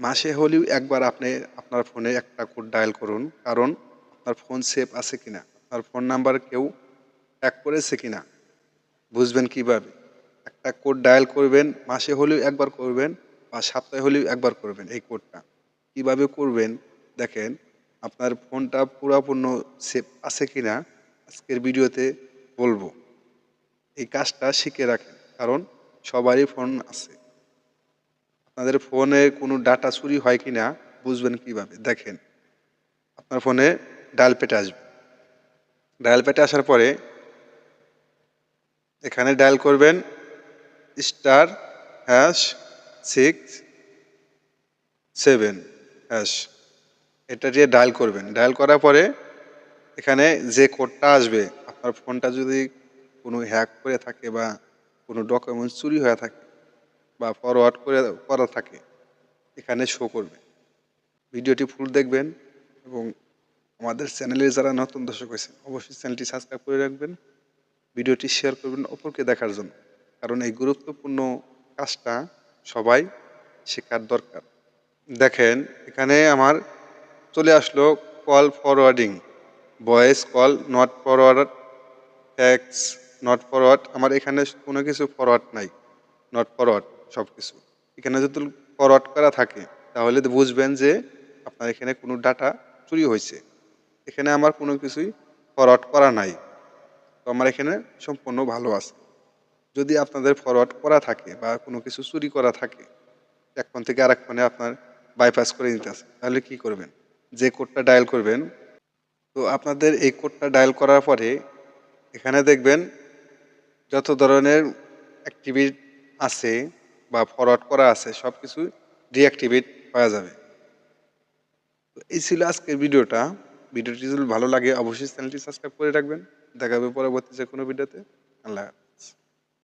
মাসে হলেও একবার আপনি আপনার ফোনে একটা কোড ডায়াল করুন, কারণ আপনার ফোন সেভ আছে কিনা, আপনার ফোন নাম্বার কেউ হ্যাক করেছে কিনা, বুঝবেন কীভাবে? একটা কোড ডায়াল করবেন, মাসে হলেও একবার করবেন বা সপ্তাহে হলেও একবার করবেন এই কোডটা কীভাবে করবেন? দেখেন, আপনার ফোনটা পুরাপূর্ণ সেফ আছে কিনা আজকের ভিডিওতে বলব। এই কাজটা শিখে রাখেন, কারণ সবারই ফোন আছে। আপনাদের ফোনে কোনো ডাটা চুরি হয় কি না বুঝবেন কীভাবে? দেখেন, আপনার ফোনে ডায়াল পেটে আসবে। ডায়াল পেটে আসার পরে এখানে ডায়াল করবেন star hash six seven hash. এটা দিয়ে ডায়াল করবেন। ডায়াল করার পরে এখানে যে কোডটা আসবে, আপনার ফোনটা যদি কোনো হ্যাক করে থাকে বা কোনো ডকুমেন্টস চুরি হয়ে থাকে বা ফরওয়ার্ড করে করা থাকে, এখানে শো করবে। ভিডিওটি ফুল দেখবেন এবং আমাদের চ্যানেলে যারা নতুন দর্শক হয়েছে অবশ্যই চ্যানেলটি সাবস্ক্রাইব করে রাখবেন, ভিডিওটি শেয়ার করবেন অপরকে দেখার জন্য। কারণ এই গুরুত্বপূর্ণ কাজটা সবাই শেখার দরকার। দেখেন, এখানে আমার চলে আসলো call forwarding voice call not forward text not forward আমার এখানে কোনো কিছু ফরওয়ার্ড নাই নট ফরওয়ার্ড সব কিছু এখানে যদি ফরওয়ার্ড করা থাকে, তাহলে বুঝবেন যে আপনার এখানে কোনো ডাটা চুরি হয়েছে। এখানে আমার কোনো কিছুই ফরওয়ার্ড করা নাই। তো আমার এখানে সম্পূর্ণ ভালো আছে। যদি আপনাদের ফরওয়ার্ড করা থাকে বা কোনো কিছু চুরি করা থাকে এক ফোন থেকে আরেক ফোনে আপনার বাইপাস করে নিতে আছে। তাহলে কি করবেন? যে কোডটা ডায়াল করবেন, তো আপনাদের এই কোডটা ডায়াল করার পরে এখানে দেখবেন যত ধরনের অ্যাক্টিভিট আছে বা ফরওয়ার্ড করা আছে সব কিছু ডিঅ্যাক্টিভেট হয়ে যাবে। তো এই ছিল আজকের ভিডিওটা। ভিডিওটি যদি ভালো লাগে, অবশ্যই চ্যানেলটি সাবস্ক্রাইব করে রাখবেন। দেখা হবে পরবর্তী যে কোনো ভিডিওতে। আল্লাহ।